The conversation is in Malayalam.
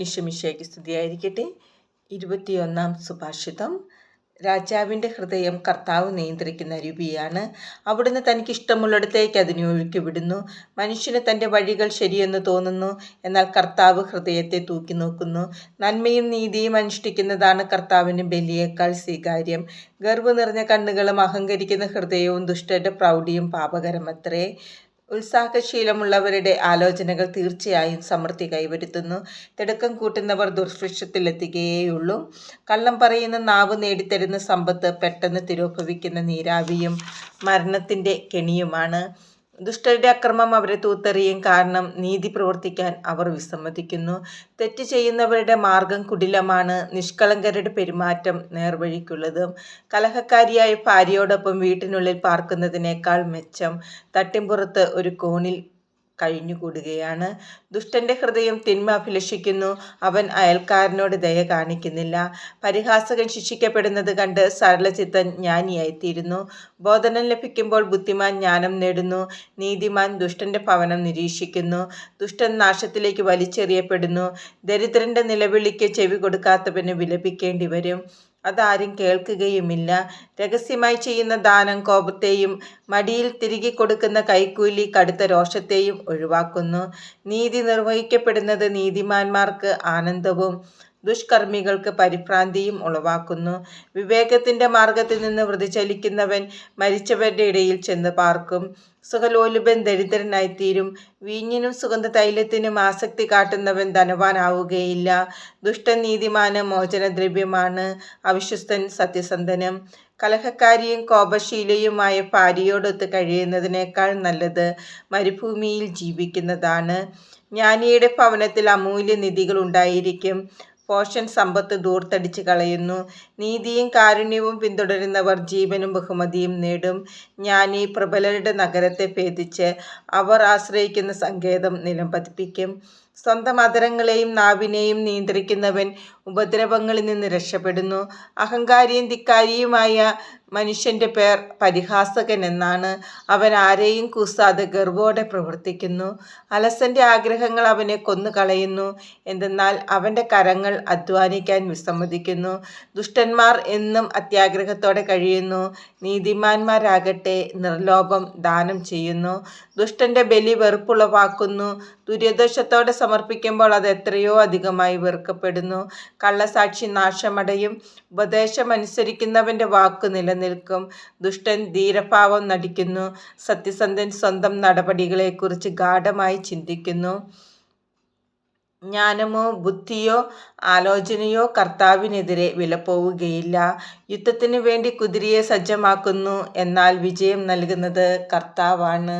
ഈശോമിശിഹായ്ക്ക് സ്തുതിയായിരിക്കട്ടെ. ഇരുപത്തിയൊന്നാം സുഭാഷിതം. രാജാവിന്റെ ഹൃദയം കർത്താവ് നിയന്ത്രിക്കുന്ന രൂപിയാണ്. അവിടുന്ന് തനിക്ക് ഇഷ്ടമുള്ളിടത്തേക്ക് അതിനെ ഒഴുക്കി വിടുന്നു മനുഷ്യന് തന്റെ വഴികൾ ശരിയെന്ന് തോന്നുന്നു. എന്നാൽ കർത്താവ് ഹൃദയത്തെ തൂക്കി നോക്കുന്നു. നന്മയും നീതിയും അനുഷ്ഠിക്കുന്നതാണ് കർത്താവിന് ബലിയേക്കാൾ സ്വീകാര്യം. ഗർവ് നിറഞ്ഞ കണ്ണുകളും അഹങ്കരിക്കുന്ന ഹൃദയവും ദുഷ്ടന്റെ പ്രൗഢിയും പാപകരമത്രേ. ഉത്സാഹശീലമുള്ളവരുടെ ആലോചനകൾ തീർച്ചയായും സമൃദ്ധി കൈവരുത്തുന്നു. തിടുക്കം കൂട്ടുന്നവർ ദുർഭിക്ഷത്തിലെത്തുകയേയുള്ളൂ കള്ളം പറയുന്ന നാവ് നേടിത്തരുന്ന സമ്പത്ത് പെട്ടെന്ന് തിരോഭവിക്കുന്ന നീരാവിയും മരണത്തിന്റെ കെണിയുമാണ്. ദുഷ്ടരുടെ അക്രമം അവരെ തൂത്തെറിയും കാരണം നീതി പ്രവർത്തിക്കാൻ അവർ വിസമ്മതിക്കുന്നു. തെറ്റ് ചെയ്യുന്നവരുടെ മാർഗം കുടിലമാണ്. നിഷ്കളങ്കരുടെ പെരുമാറ്റം നേർവഴിക്കുള്ളത്. കലഹക്കാരിയായ ഭാര്യയോടൊപ്പം വീട്ടിനുള്ളിൽ പാർക്കുന്നതിനേക്കാൾ മെച്ചം. തട്ടിമ്പുറത്ത് ഒരു കോണിൽ കഴിഞ്ഞുകൂടുകയാണ്. ദുഷ്ടന്റെ ഹൃദയം തിന്മ അഭിലഷിക്കുന്നു. അവൻ അയൽക്കാരനോട് ദയ കാണിക്കുന്നില്ല. പരിഹാസകൻ ശിക്ഷിക്കപ്പെടുന്നത് കണ്ട് സരളചിത്തൻ ജ്ഞാനിയായിത്തീരുന്നു. ബോധനം ലഭിക്കുമ്പോൾ ബുദ്ധിമാൻ ജ്ഞാനം നേടുന്നു. നീതിമാൻ ദുഷ്ടന്റെ ഭവനം നിരീക്ഷിക്കുന്നു. ദുഷ്ടൻ നാശത്തിലേക്ക് വലിച്ചെറിയപ്പെടുന്നു. ദരിദ്രന്റെ നിലവിളിക്ക് ചെവി കൊടുക്കാത്തവന് വിലപിക്കേണ്ടി വരും അതാരും കേൾക്കുകയുമില്ല. രഹസ്യമായി ചെയ്യുന്ന ദാനം കോപത്തെയും മടിയിൽ തിരികെ കൊടുക്കുന്ന കൈക്കൂലി കടുത്ത രോഷത്തെയും ഒഴിവാക്കുന്നു. നീതി നിർവഹിക്കപ്പെടുന്നത് നീതിമാന്മാർക്ക് ആനന്ദവും ദുഷ്കർമ്മികൾക്ക് പരിഭ്രാന്തിയും ഉളവാക്കുന്നു. വിവേകത്തിന്റെ മാർഗത്തിൽ നിന്ന് വ്യതിചലിക്കുന്നവൻ മരിച്ചവരുടെ ഇടയിൽ ചെന്ന് പാർക്കും. സുഖലോലുപൻ ദരിദ്രനായിത്തീരും. വീഞ്ഞിനും സുഗന്ധ തൈലത്തിനും ആസക്തി കാട്ടുന്നവൻ ധനവാനാവുകയില്ല. ദുഷ്ടൻ നീതിമാന് മോചനദ്രവ്യമാണ് അവിശ്വസ്തൻ സത്യസന്ധനം. കലഹക്കാരിയും കോപശീലയുമായ ഭാര്യയോടൊത്ത് കഴിയുന്നതിനേക്കാൾ നല്ലത് മരുഭൂമിയിൽ ജീവിക്കുന്നതാണ്. ജ്ഞാനിയുടെ ഭവനത്തിൽ അമൂല്യ നിധികൾ ഉണ്ടായിരിക്കും. പോഷൻ സമ്പത്ത് ദൂർത്തടിച്ച് കളയുന്നു. നീതിയും കാരുണ്യവും പിന്തുടരുന്നവർ ജീവനും ബഹുമതിയും നേടും. ജ്ഞാനി പ്രബലരുടെ നഗരത്തെ ഭേദിച്ച് അവർ ആശ്രയിക്കുന്ന സങ്കേതം നിലം പതിപ്പിക്കും സ്വന്തം അതരങ്ങളെയും നാവിനെയും നിയന്ത്രിക്കുന്നവൻ ഉപദ്രവങ്ങളിൽ നിന്ന് രക്ഷപ്പെടുന്നു. അഹങ്കാരിയും ധിക്കാരിയുമായ മനുഷ്യന്റെ പേർ പരിഹാസകൻ എന്നാണ്. അവൻ ആരെയും കൂസാതെ ഗർവോടെ പ്രവർത്തിക്കുന്നു. അലസന്റെ ആഗ്രഹങ്ങൾ അവനെ കൊന്നുകളയുന്നു. എന്തെന്നാൽ അവന്റെ കരങ്ങൾ അധ്വാനിക്കാൻ വിസമ്മതിക്കുന്നു. ദുഷ്ടന്മാർ എന്നും അത്യാഗ്രഹത്തോടെ കഴിയുന്നു. നീതിമാന്മാരാകട്ടെ നിർലോഭം ദാനം ചെയ്യുന്നു. ദുഷ്ടന്റെ ബലി വെറുപ്പുളവാക്കുന്നു. ദുര്യദോഷത്തോടെ സമർപ്പിക്കുമ്പോൾ അത് എത്രയോ അധികമായി വെറുക്കപ്പെടുന്നു. കള്ളസാക്ഷി നാശമടയും. ഉപദേശമനുസരിക്കുന്നവന്റെ വാക്ക് നിലനിൽക്കും. ദുഷ്ടൻ ധീരഭാവം നടിക്കുന്നു. സത്യസന്ധൻ സ്വന്തം നടപടികളെക്കുറിച്ച് ഗാഠമായി ചിന്തിക്കുന്നു. ജ്ഞാനമോ ബുദ്ധിയോ ആലോചനയോ കർത്താവിനെതിരെ വിലപ്പോവുകയില്ല. യുദ്ധത്തിനു വേണ്ടി കുതിരയെ സജ്ജമാക്കുന്നു. എന്നാൽ വിജയം നൽകുന്നത് കർത്താവാണ്.